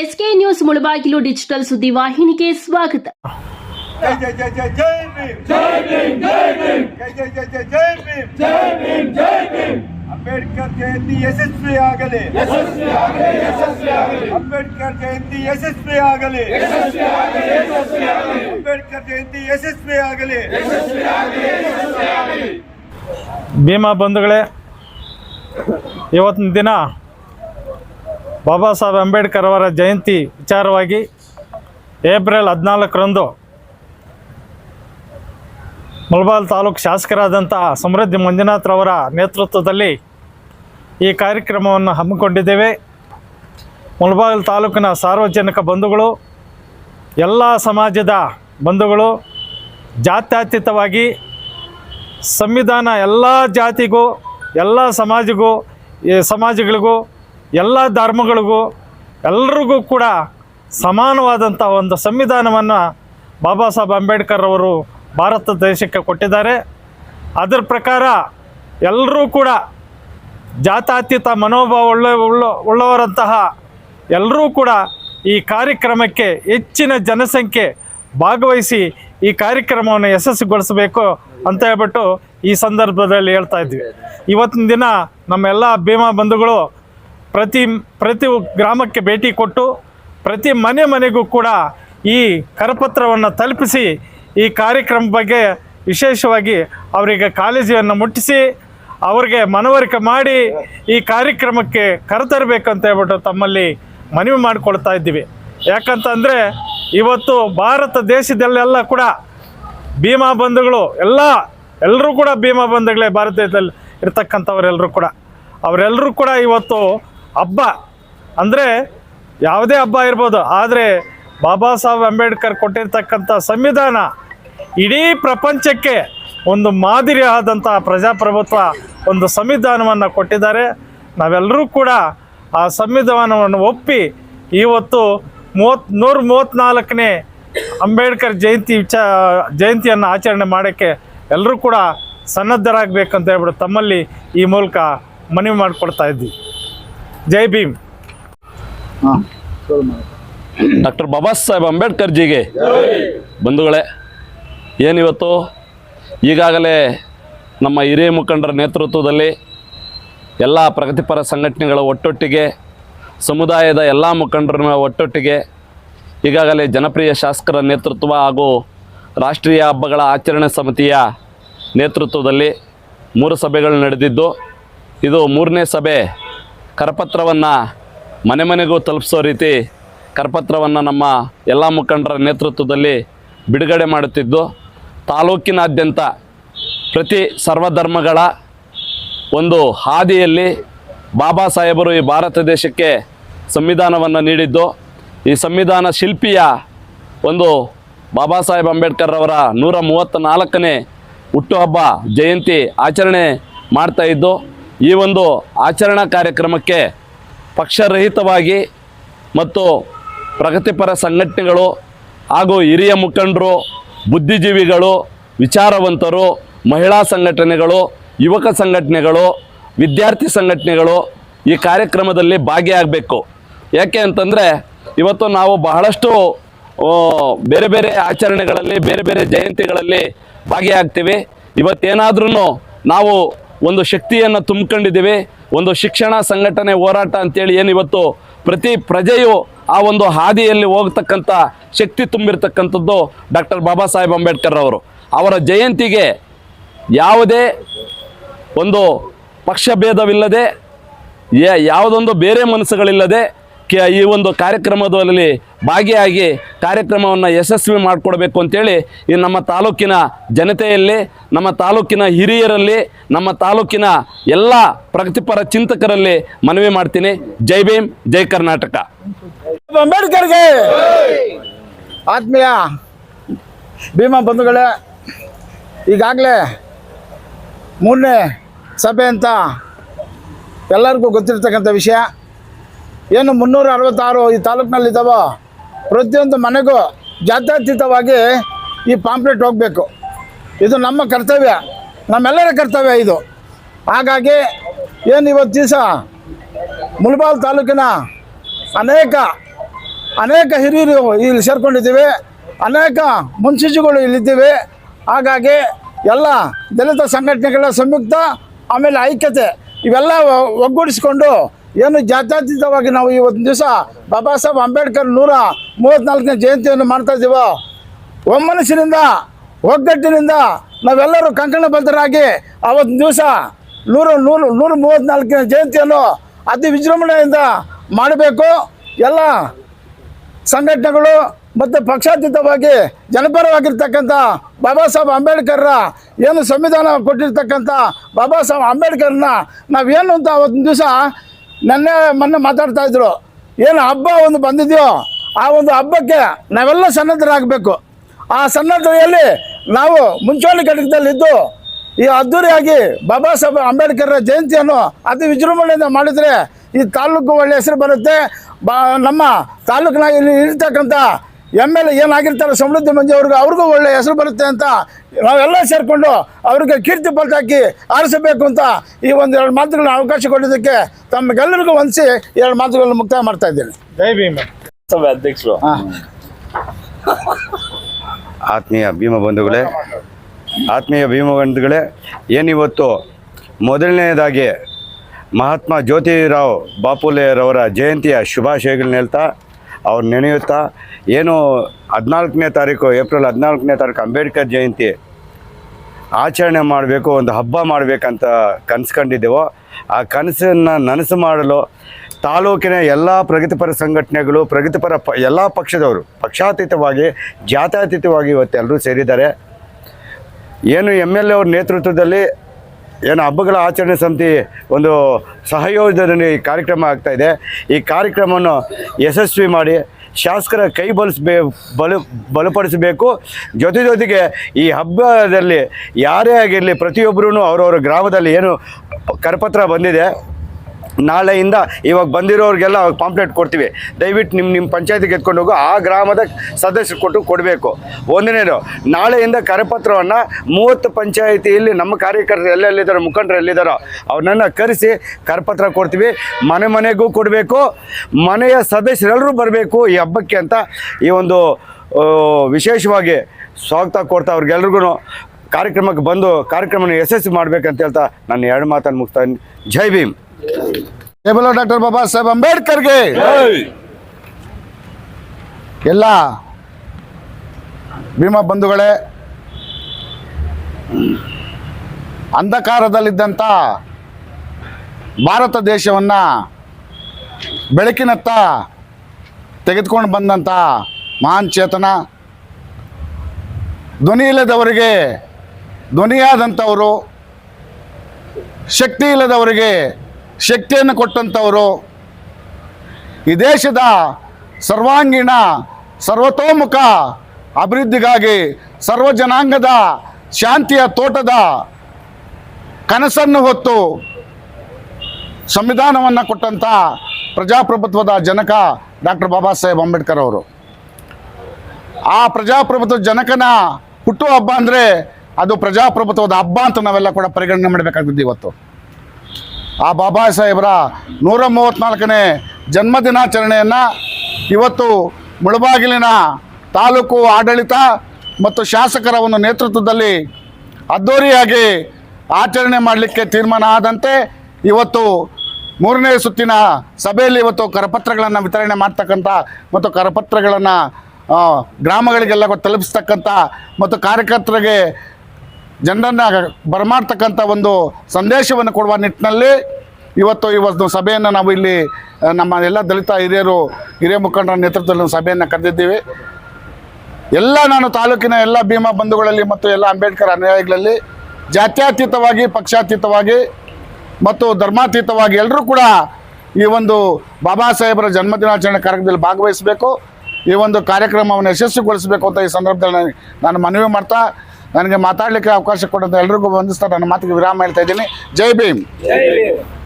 SK news Mulbagal digital ಸುದ್ದಿ ವಾಹಿನಿಗೆ ಸ್ವಾಗತ. ಅಂಬೇಡ್ಕರ್ ಜಯಂತಿ ಯಶಸ್ವಿ ಆಗಲಿ. ಅಂಬೇಡ್ಕರ್ ಜಯಂತಿ ಯಶಸ್ವಿ ಆಗಲಿ. ಅಂಬೇಡ್ಕರ್ ಜಯಂತಿ ಯಶಸ್ವಿ ಆಗಲಿ. ಭೀಮಾ ಬಂಧುಗಳೇ ಇವತ್ತಿನ ದಿನ ಬಾಬಾ ಸಾಹೇಬ್ ಅಂಬೇಡ್ಕರ್ ಅವರ ಜಯಂತಿ ವಿಚಾರವಾಗಿ ಏಪ್ರಿಲ್ ಹದಿನಾಲ್ಕರಂದು ಮುಲ್ಬಾಲ್ ತಾಲೂಕು ಶಾಸಕರಾದಂಥ ಸಮೃದ್ಧಿ ಮಂಜುನಾಥ್ರವರ ನೇತೃತ್ವದಲ್ಲಿ ಈ ಕಾರ್ಯಕ್ರಮವನ್ನು ಹಮ್ಮಿಕೊಂಡಿದ್ದೇವೆ. ಮುಲ್ಬಾಲ್ ತಾಲೂಕಿನ ಸಾರ್ವಜನಿಕ ಬಂಧುಗಳು, ಎಲ್ಲ ಸಮಾಜದ ಬಂಧುಗಳು, ಜಾತ್ಯತೀತವಾಗಿ ಸಂವಿಧಾನ ಎಲ್ಲ ಜಾತಿಗೂ, ಎಲ್ಲ ಸಮಾಜಗೂ ಸಮಾಜಗಳಿಗೂ ಎಲ್ಲ ಧರ್ಮಗಳಿಗೂ ಎಲ್ರಿಗೂ ಕೂಡ ಸಮಾನವಾದಂಥ ಒಂದು ಸಂವಿಧಾನವನ್ನು ಬಾಬಾ ಸಾಹೇಬ್ ಅಂಬೇಡ್ಕರ್ ಅವರು ಭಾರತ ದೇಶಕ್ಕೆ ಕೊಟ್ಟಿದ್ದಾರೆ. ಅದರ ಪ್ರಕಾರ ಎಲ್ಲರೂ ಕೂಡ ಜಾತಾತೀತ ಮನೋಭಾವ ಉಳ್ಳ ಉಳ್ಳ ಉಳ್ಳವರಂತಹ ಎಲ್ಲರೂ ಕೂಡ ಈ ಕಾರ್ಯಕ್ರಮಕ್ಕೆ ಹೆಚ್ಚಿನ ಜನಸಂಖ್ಯೆ ಭಾಗವಹಿಸಿ ಈ ಕಾರ್ಯಕ್ರಮವನ್ನು ಯಶಸ್ವಿಗೊಳಿಸಬೇಕು ಅಂತ ಹೇಳ್ಬಿಟ್ಟು ಈ ಸಂದರ್ಭದಲ್ಲಿ ಹೇಳ್ತಾ ಇದ್ವಿ. ಇವತ್ತಿನ ದಿನ ನಮ್ಮೆಲ್ಲ ಭೀಮಾ ಬಂಧುಗಳು ಪ್ರತಿ ಪ್ರತಿ ಗ್ರಾಮಕ್ಕೆ ಭೇಟಿ ಕೊಟ್ಟು ಪ್ರತಿ ಮನೆ ಮನೆಗೂ ಕೂಡ ಈ ಕರಪತ್ರವನ್ನು ತಲುಪಿಸಿ ಈ ಕಾರ್ಯಕ್ರಮ ಬಗ್ಗೆ ವಿಶೇಷವಾಗಿ ಅವರಿಗೆ ಕಾಲೇಜಿಯನ್ನು ಮುಟ್ಟಿಸಿ ಅವರಿಗೆ ಮನವರಿಕೆ ಮಾಡಿ ಈ ಕಾರ್ಯಕ್ರಮಕ್ಕೆ ಕರೆತರಬೇಕಂತ ಹೇಳ್ಬಿಟ್ಟು ತಮ್ಮಲ್ಲಿ ಮನವಿ ಮಾಡಿಕೊಳ್ತಾ ಇದ್ದೀವಿ. ಯಾಕಂತಂದರೆ ಇವತ್ತು ಭಾರತ ದೇಶದಲ್ಲೆಲ್ಲ ಕೂಡ ಭೀಮಾ ಬಂಧುಗಳು ಎಲ್ಲ ಎಲ್ಲರೂ ಕೂಡ ಭೀಮಾ ಬಂಧುಗಳೇ ಭಾರತದಲ್ಲಿ ಇರ್ತಕ್ಕಂಥವರೆಲ್ಲರೂ ಕೂಡ. ಅವರೆಲ್ಲರೂ ಕೂಡ ಇವತ್ತು ಹಬ್ಬ. ಅಂದರೆ ಯಾವುದೇ ಹಬ್ಬ ಇರ್ಬೋದು, ಆದರೆ ಬಾಬಾ ಸಾಹೇಬ್ ಅಂಬೇಡ್ಕರ್ ಕೊಟ್ಟಿರ್ತಕ್ಕಂಥ ಸಂವಿಧಾನ ಇಡೀ ಪ್ರಪಂಚಕ್ಕೆ ಒಂದು ಮಾದರಿ ಆದಂಥ ಪ್ರಜಾಪ್ರಭುತ್ವ, ಒಂದು ಸಂವಿಧಾನವನ್ನು ಕೊಟ್ಟಿದ್ದಾರೆ. ನಾವೆಲ್ಲರೂ ಕೂಡ ಆ ಸಂವಿಧಾನವನ್ನು ಒಪ್ಪಿ ಇವತ್ತು ಮೂವತ್ತು, ನೂರ ಮೂವತ್ತ್ನಾಲ್ಕನೇ ಅಂಬೇಡ್ಕರ್ ಜಯಂತಿ ವಿಚ, ಜಯಂತಿಯನ್ನು ಆಚರಣೆ ಮಾಡೋಕ್ಕೆ ಎಲ್ಲರೂ ಕೂಡ ಸನ್ನದ್ಧರಾಗಬೇಕಂತ ಹೇಳ್ಬಿಟ್ಟು ತಮ್ಮಲ್ಲಿ ಈ ಮೂಲಕ ಮನವಿ ಮಾಡಿಕೊಡ್ತಾ ಇದ್ವಿ. ಜೈ ಭೀಮ್. ಡಾಕ್ಟರ್ ಬಾಬಾ ಸಾಹೇಬ್ ಅಂಬೇಡ್ಕರ್ ಜಿಗೆ. ಬಂಧುಗಳೇ ಏನಿವತ್ತು ಈಗಾಗಲೇ ನಮ್ಮ ಹಿರಿಯ ಮುಖಂಡರ ನೇತೃತ್ವದಲ್ಲಿ ಎಲ್ಲ ಪ್ರಗತಿಪರ ಸಂಘಟನೆಗಳ ಒಟ್ಟೊಟ್ಟಿಗೆ ಸಮುದಾಯದ ಎಲ್ಲ ಮುಖಂಡರ ಒಟ್ಟೊಟ್ಟಿಗೆ ಈಗಾಗಲೇ ಜನಪ್ರಿಯ ಶಾಸಕರ ನೇತೃತ್ವ ಹಾಗೂ ರಾಷ್ಟ್ರೀಯ ಹಬ್ಬಗಳ ಆಚರಣೆ ಸಮಿತಿಯ ನೇತೃತ್ವದಲ್ಲಿ ಮೂರು ಸಭೆಗಳು ನಡೆದಿದ್ದು ಇದು ಮೂರನೇ ಸಭೆ ಕರಪತ್ರವನ್ನು ಮನೆ ಮನೆಗೂ ತಲುಪಿಸೋ ರೀತಿ ಕರಪತ್ರವನ್ನು ನಮ್ಮ ಎಲ್ಲ ಮುಖಂಡರ ನೇತೃತ್ವದಲ್ಲಿ ಬಿಡುಗಡೆ ಮಾಡುತ್ತಿದ್ದು, ತಾಲೂಕಿನಾದ್ಯಂತ ಪ್ರತಿ ಸರ್ವಧರ್ಮಗಳ ಒಂದು ಹಾದಿಯಲ್ಲಿ ಬಾಬಾ ಸಾಹೇಬರು ಈ ಭಾರತ ದೇಶಕ್ಕೆ ಸಂವಿಧಾನವನ್ನು ನೀಡಿದ್ದು, ಈ ಸಂವಿಧಾನ ಶಿಲ್ಪಿಯ ಒಂದು ಬಾಬಾ ಸಾಹೇಬ್ ಅಂಬೇಡ್ಕರ್ ಅವರ ನೂರ ಮೂವತ್ತ ನಾಲ್ಕನೇ ಹುಟ್ಟುಹಬ್ಬ ಜಯಂತಿ ಆಚರಣೆ ಮಾಡ್ತಾ ಇದ್ದು ಈ ಒಂದು ಆಚರಣಾ ಕಾರ್ಯಕ್ರಮಕ್ಕೆ ಪಕ್ಷರಹಿತವಾಗಿ ಮತ್ತು ಪ್ರಗತಿಪರ ಸಂಘಟನೆಗಳು ಹಾಗೂ ಹಿರಿಯ ಮುಖಂಡರು, ಬುದ್ಧಿಜೀವಿಗಳು, ವಿಚಾರವಂತರು, ಮಹಿಳಾ ಸಂಘಟನೆಗಳು, ಯುವಕ ಸಂಘಟನೆಗಳು, ವಿದ್ಯಾರ್ಥಿ ಸಂಘಟನೆಗಳು ಈ ಕಾರ್ಯಕ್ರಮದಲ್ಲಿ ಭಾಗಿಯಾಗಬೇಕು. ಯಾಕೆ ಅಂತಂದರೆ ಇವತ್ತು ನಾವು ಬಹಳಷ್ಟು ಬೇರೆ ಬೇರೆ ಆಚರಣೆಗಳಲ್ಲಿ, ಬೇರೆ ಬೇರೆ ಜಯಂತಿಗಳಲ್ಲಿ ಭಾಗಿಯಾಗ್ತೀವಿ. ಇವತ್ತೇನಾದ್ರೂ ನಾವು ಒಂದು ಶಕ್ತಿಯನ್ನು ತುಂಬ್ಕೊಂಡಿದ್ದೀವಿ. ಒಂದು ಶಿಕ್ಷಣ ಸಂಘಟನೆ ಹೋರಾಟ ಅಂತೇಳಿ ಏನಿವತ್ತು ಪ್ರತಿ ಪ್ರಜೆಯು ಆ ಒಂದು ಹಾದಿಯಲ್ಲಿ ಹೋಗ್ತಕ್ಕಂಥ ಶಕ್ತಿ ತುಂಬಿರ್ತಕ್ಕಂಥದ್ದು ಡಾಕ್ಟರ್ ಬಾಬಾ ಸಾಹೇಬ್ ಅಂಬೇಡ್ಕರ್ ಅವರು. ಅವರ ಜಯಂತಿಗೆ ಯಾವುದೇ ಒಂದು ಪಕ್ಷಭೇದವಿಲ್ಲದೆ ಯಾವುದೊಂದು ಬೇರೆ ಮನಸ್ಸುಗಳಿಲ್ಲದೆ ಈ ಒಂದು ಕಾರ್ಯಕ್ರಮದಲ್ಲಿ ಭಾಗಿಯಾಗಿ ಕಾರ್ಯಕ್ರಮವನ್ನು ಯಶಸ್ವಿ ಮಾಡಿಕೊಡ್ಬೇಕು ಅಂತೇಳಿ ಈ ನಮ್ಮ ತಾಲೂಕಿನ ಜನತೆಯಲ್ಲಿ, ನಮ್ಮ ತಾಲೂಕಿನ ಹಿರಿಯರಲ್ಲಿ, ನಮ್ಮ ತಾಲೂಕಿನ ಎಲ್ಲ ಪ್ರಗತಿಪರ ಚಿಂತಕರಲ್ಲಿ ಮನವಿ ಮಾಡ್ತೀನಿ. ಜೈ ಭೀಮ್, ಜೈ ಕರ್ನಾಟಕ. ಅಂಬೇಡ್ಕರ್ಗೆ! ಆತ್ಮೀಯ ಭೀಮಾ ಬಂಧುಗಳೇ, ಈಗಾಗಲೇ ಮೂರನೇ ಸಭೆ ಅಂತ ಎಲ್ಲರಿಗೂ ಗೊತ್ತಿರ್ತಕ್ಕಂಥ ವಿಷಯ. ಏನು ಮುನ್ನೂರ ಅರವತ್ತಾರು ಈ ತಾಲೂಕಿನಲ್ಲಿದ್ದಾವೋ ಪ್ರತಿಯೊಂದು ಮನೆಗೂ ಜಾತ್ಯತೀತವಾಗಿ ಈ ಪಾಂಪ್ಲೆಟ್ ಹೋಗಬೇಕು. ಇದು ನಮ್ಮ ಕರ್ತವ್ಯ. ನಮ್ಮೆಲ್ಲರ ಕರ್ತವ್ಯ ಇದು. ಹಾಗಾಗಿ ಏನು ಇವತ್ತು ದಿವಸ? ಮುಳಬಾಲ್ ತಾಲೂಕಿನ ಅನೇಕ ಅನೇಕ ಹಿರಿಯರು ಇಲ್ಲಿ ಸೇರ್ಕೊಂಡಿದ್ದೀವಿ. ಅನೇಕ ಮುನ್ಸೂಚಿಗಳು ಇಲ್ಲಿದ್ದೀವಿ. ಹಾಗಾಗಿ ಎಲ್ಲ ದಲಿತ ಸಂಘಟನೆಗಳ ಸಂಯುಕ್ತ, ಆಮೇಲೆ ಐಕ್ಯತೆ ಇವೆಲ್ಲ ಒಗ್ಗೂಡಿಸಿಕೊಂಡು ಏನು ಜಾತ್ಯಾತೀತವಾಗಿ ನಾವು ಇವತ್ತು ದಿವಸ ಬಾಬಾ ಸಾಹೇಬ್ ಅಂಬೇಡ್ಕರ್ ನೂರ ಮೂವತ್ತ್ನಾಲ್ಕನೇ ಜಯಂತಿಯನ್ನು ಮಾಡ್ತಾ ಇದ್ದೀವೋ? ಒಮ್ಮನಸ್ಸಿನಿಂದ, ಒಗ್ಗಟ್ಟಿನಿಂದ ನಾವೆಲ್ಲರೂ ಕಂಕಣಬದ್ಧರಾಗಿ ಅವತ್ತು ದಿವಸ ನೂರು ನೂರು, ನೂರ ಮೂವತ್ತ್ನಾಲ್ಕನೇ ಜಯಂತಿಯನ್ನು ಅತಿ ವಿಜೃಂಭಣೆಯಿಂದ ಮಾಡಬೇಕು. ಎಲ್ಲ ಸಂಘಟನೆಗಳು ಮತ್ತು ಪಕ್ಷಾತೀತವಾಗಿ ಜನಪರವಾಗಿರ್ತಕ್ಕಂಥ ಬಾಬಾ ಸಾಹೇಬ್ ಅಂಬೇಡ್ಕರ್ರ ಏನು ಸಂವಿಧಾನ ಕೊಟ್ಟಿರ್ತಕ್ಕಂಥ ಬಾಬಾ ಸಾಹೇಬ್ ಅಂಬೇಡ್ಕರ್ನ ನಾವೇನು ಅಂತ ಅವತ್ತಿನ ದಿವಸ ನೆನ್ನೆ ಮೊನ್ನೆ ಮಾತಾಡ್ತಾ ಇದ್ರು. ಏನು ಹಬ್ಬ ಒಂದು ಬಂದಿದೆಯೋ, ಆ ಒಂದು ಹಬ್ಬಕ್ಕೆ ನಾವೆಲ್ಲ ಸನ್ನದ್ಧರಾಗಬೇಕು. ಆ ಸನ್ನದ್ಧತೆಯಲ್ಲಿ ನಾವು ಮುಂಚೂಣಿ ಘಟಕದಲ್ಲಿದ್ದು ಈ ಅದ್ದೂರಿಯಾಗಿ ಬಾಬಾ ಸಾಹೇಬ್ ಅಂಬೇಡ್ಕರ್ ಜಯಂತಿಯನ್ನು ಅತಿ ವಿಜೃಂಭಣೆಯಿಂದ ಮಾಡಿದರೆ ಈ ತಾಲೂಕು ಒಳ್ಳೆ ಹೆಸರು ಬರುತ್ತೆ. ಬಾ, ನಮ್ಮ ತಾಲೂಕಿನಾಗ ಇಲ್ಲಿ ಇರ್ತಕ್ಕಂಥ ಎಂ ಎಲ್ ಎ ಏನಾಗಿರ್ತಾರೆ ಸಮೃದ್ಧಿ ಮಂಜು ಅವ್ರಿಗೆ ಅವ್ರಿಗೂ ಒಳ್ಳೆ ಹೆಸರು ಬರುತ್ತೆ ಅಂತ ನಾವೆಲ್ಲ ಸೇರಿಕೊಂಡು ಅವ್ರಿಗೆ ಕೀರ್ತಿ ಪಲ್ಟಾಕಿ ಆರಿಸಬೇಕು ಅಂತ ಈ ಒಂದು ಎರಡು ಮಾತುಗಳನ್ನ ಅವಕಾಶ ಕೊಟ್ಟಿದ್ದಕ್ಕೆ ತಮ್ಮಗೆಲ್ಲರಿಗೂ ಹೊಂದಿಸಿ ಎರಡು ಮಾತುಗಳನ್ನು ಮುಕ್ತಾಯ ಮಾಡ್ತಾ ಇದ್ದೇನೆ. ಜೈ ಭೀಮ್. ಸಭೆ ಅಧ್ಯಕ್ಷರು. ಆತ್ಮೀಯ ಭೀಮ ಬಂಧುಗಳೇ ಆತ್ಮೀಯ ಭೀಮ ಬಂಧುಗಳೇ ಏನಿವತ್ತು ಮೊದಲನೆಯದಾಗಿ ಮಹಾತ್ಮ ಜ್ಯೋತಿರಾವ್ ಬಾಪುಲೆರವರ ಜಯಂತಿಯ ಶುಭಾಶಯಗಳನ್ನ ಹೇಳ್ತಾ ಅವ್ರು ನೆನೆಯುತ್ತಾ? ಏನು ಹದಿನಾಲ್ಕನೇ ತಾರೀಕು, ಏಪ್ರಿಲ್ ಹದಿನಾಲ್ಕನೇ ತಾರೀಕು ಅಂಬೇಡ್ಕರ್ ಜಯಂತಿ ಆಚರಣೆ ಮಾಡಬೇಕು, ಒಂದು ಹಬ್ಬ ಮಾಡಬೇಕಂತ ಕನಸ್ಕೊಂಡಿದ್ದೆವೋ, ಆ ಕನಸನ್ನು ನನಸು ಮಾಡಲು ತಾಲೂಕಿನ ಎಲ್ಲ ಪ್ರಗತಿಪರ ಸಂಘಟನೆಗಳು, ಪ್ರಗತಿಪರ ಪ, ಎಲ್ಲ ಪಕ್ಷದವರು, ಪಕ್ಷಾತೀತವಾಗಿ, ಜಾತ್ಯತೀತವಾಗಿ ಇವತ್ತೆಲ್ಲರೂ ಸೇರಿದ್ದಾರೆ. ಏನು ಎಂ ಎಲ್ ಎ ಅವ್ರ ನೇತೃತ್ವದಲ್ಲಿ ಏನು ಹಬ್ಬಗಳ ಆಚರಣೆ ಸಮಿತಿ ಒಂದು ಸಹಯೋಗದಲ್ಲಿ ಈ ಕಾರ್ಯಕ್ರಮ ಆಗ್ತಾಯಿದೆ ಈ ಕಾರ್ಯಕ್ರಮವನ್ನು ಯಶಸ್ವಿ ಮಾಡಿ ಶಾಸಕರ ಕೈ ಬಲಿಸ್ಬೇ, ಬಲು, ಬಲಪಡಿಸಬೇಕು. ಜೊತೆ ಜೊತೆಗೆ ಈ ಹಬ್ಬದಲ್ಲಿ ಯಾರೇ ಆಗಿರಲಿ ಪ್ರತಿಯೊಬ್ಬರೂ ಅವರವರ ಗ್ರಾಮದಲ್ಲಿ ಏನು ಕರಪತ್ರ ಬಂದಿದೆ. ನಾಳೆಯಿಂದ ಇವಾಗ ಬಂದಿರೋರಿಗೆಲ್ಲ ಪಾಂಪ್ಲೆಟ್ ಕೊಡ್ತೀವಿ. ದಯವಿಟ್ಟು ನಿಮ್ಮ ನಿಮ್ಮ ಪಂಚಾಯತಿಗೆ ಎತ್ಕೊಂಡು ಹೋಗು. ಆ ಗ್ರಾಮದ ಸದಸ್ಯರು ಕೊಟ್ಟು ಕೊಡಬೇಕು. ಒಂದನೇದು, ನಾಳೆಯಿಂದ ಕರಪತ್ರವನ್ನು ಮೂವತ್ತು ಪಂಚಾಯಿತಿಯಲ್ಲಿ ನಮ್ಮ ಕಾರ್ಯಕರ್ತರು ಎಲ್ಲೆಲ್ಲಿದ್ದಾರೋ, ಮುಖಂಡರು ಎಲ್ಲಿದ್ದಾರೋ, ಅವ್ರನ್ನ ಕರೆಸಿ ಕರಪತ್ರ ಕೊಡ್ತೀವಿ. ಮನೆ ಮನೆಗೂ ಕೊಡಬೇಕು. ಮನೆಯ ಸದಸ್ಯರೆಲ್ಲರೂ ಬರಬೇಕು ಈ ಹಬ್ಬಕ್ಕೆ ಅಂತ ಈ ಒಂದು ವಿಶೇಷವಾಗಿ ಸ್ವಾಗತ ಕೊಡ್ತಾ ಅವ್ರಿಗೆಲ್ರಿಗೂ ಕಾರ್ಯಕ್ರಮಕ್ಕೆ ಬಂದು ಕಾರ್ಯಕ್ರಮನ ಯಶಸ್ವಿ ಮಾಡಬೇಕಂತ ಹೇಳ್ತಾ ನಾನು ಎರಡು ಮಾತನ್ನು ಮುಗಿಸ್ತಾ. ಜೈ ಭೀಮ್. ಕೇವಲ ಡಾಕ್ಟರ್ ಬಾಬಾ ಸಾಹೇಬ್ ಅಂಬೇಡ್ಕರ್ಗೆ. ಎಲ್ಲ ಭೀಮಾ ಬಂಧುಗಳೇ ಅಂಧಕಾರದಲ್ಲಿದ್ದಂಥ ಭಾರತ ದೇಶವನ್ನು ಬೆಳಕಿನತ್ತ ತೆಗೆದುಕೊಂಡು ಬಂದಂಥ ಮಹಾನ್ ಚೇತನ ಧ್ವನಿ ಇಲ್ಲದವರಿಗೆ ಧ್ವನಿಯಾದಂಥವರು ಶಕ್ತಿ ಇಲ್ಲದವರಿಗೆ ಶಕ್ತಿಯನ್ನು ಕೊಟ್ಟಂಥವರು ಈ ದೇಶದ ಸರ್ವಾಂಗೀಣ, ಸರ್ವತೋಮುಖ ಅಭಿವೃದ್ಧಿಗಾಗಿ ಸರ್ವ ಜನಾಂಗದ ಶಾಂತಿಯ ತೋಟದ ಕನಸನ್ನು ಹೊತ್ತು ಸಂವಿಧಾನವನ್ನು ಕೊಟ್ಟಂಥ ಪ್ರಜಾಪ್ರಭುತ್ವದ ಜನಕ ಡಾಕ್ಟರ್ ಬಾಬಾ ಸಾಹೇಬ್ ಅಂಬೇಡ್ಕರ್ ಅವರು. ಆ ಪ್ರಜಾಪ್ರಭುತ್ವ ಜನಕನ ಹುಟ್ಟುಹಬ್ಬ ಅಂದರೆ ಅದು ಪ್ರಜಾಪ್ರಭುತ್ವದ ಹಬ್ಬ ಅಂತ ನಾವೆಲ್ಲ ಕೂಡ ಪರಿಗಣನೆ ಮಾಡಬೇಕಾಗಿದ್ದು ಇವತ್ತು. ಆ ಬಾಬಾ ಸಾಹೇಬರ ನೂರ ಮೂವತ್ತ್ನಾಲ್ಕನೇ ಜನ್ಮದಿನಾಚರಣೆಯನ್ನು ಇವತ್ತು ಮುಳಬಾಗಿಲಿನ ತಾಲೂಕು ಆಡಳಿತ ಮತ್ತು ಶಾಸಕರ ಒಂದು ನೇತೃತ್ವದಲ್ಲಿ ಅದ್ದೂರಿಯಾಗಿ ಆಚರಣೆ ಮಾಡಲಿಕ್ಕೆ ತೀರ್ಮಾನ ಆದಂತೆ ಇವತ್ತು ಮೂರನೇ ಸುತ್ತಿನ ಸಭೆಯಲ್ಲಿ ಇವತ್ತು ಕರಪತ್ರಗಳನ್ನು ವಿತರಣೆ ಮಾಡ್ತಕ್ಕಂಥ ಮತ್ತು ಕರಪತ್ರಗಳನ್ನು ಗ್ರಾಮಗಳಿಗೆಲ್ಲ ತಲುಪಿಸ್ತಕ್ಕಂಥ ಮತ್ತು ಕಾರ್ಯಕರ್ತರಿಗೆ ಜನರನ್ನು ಬರಮಾಡ್ತಕ್ಕಂಥ ಒಂದು ಸಂದೇಶವನ್ನು ಕೊಡುವ ನಿಟ್ಟಿನಲ್ಲಿ ಇವತ್ತು ಈ ಒಂದು ಸಭೆಯನ್ನು ನಾವು ಇಲ್ಲಿ ನಮ್ಮ ಎಲ್ಲ ದಲಿತ ಹಿರಿಯರು, ಹಿರಿಯ ಮುಖಂಡರ ನೇತೃತ್ವದಲ್ಲಿ ಸಭೆಯನ್ನು ಕರೆದಿದ್ದೀವಿ. ಎಲ್ಲ ನಾನು ತಾಲೂಕಿನ ಎಲ್ಲ ಭೀಮಾ ಬಂಧುಗಳಲ್ಲಿ ಮತ್ತು ಎಲ್ಲ ಅಂಬೇಡ್ಕರ್ ಅನುಯಾಯಿಗಳಲ್ಲಿ ಜಾತ್ಯತೀತವಾಗಿ, ಪಕ್ಷಾತೀತವಾಗಿ ಮತ್ತು ಧರ್ಮಾತೀತವಾಗಿ ಎಲ್ಲರೂ ಕೂಡ ಈ ಒಂದು ಬಾಬಾ ಸಾಹೇಬರ ಜನ್ಮದಿನಾಚರಣೆ ಕಾರ್ಯಕ್ರಮದಲ್ಲಿ ಭಾಗವಹಿಸಬೇಕು. ಈ ಒಂದು ಕಾರ್ಯಕ್ರಮವನ್ನು ಯಶಸ್ವಿಗೊಳಿಸಬೇಕು ಅಂತ ಈ ಸಂದರ್ಭದಲ್ಲಿ ನಾನು ಮನವಿ ಮಾಡ್ತಾ ನನಗೆ ಮಾತಾಡಲಿಕ್ಕೆ ಅವಕಾಶ ಕೊಟ್ಟಂತ ಎಲ್ರಿಗೂ ವಂದಿಸ್ತಾ ನನ್ನ ಮಾತಿಗೆ ವಿರಾಮ ಹೇಳ್ತಾ ಇದ್ದೀನಿ. ಜೈ ಭೀಮ್.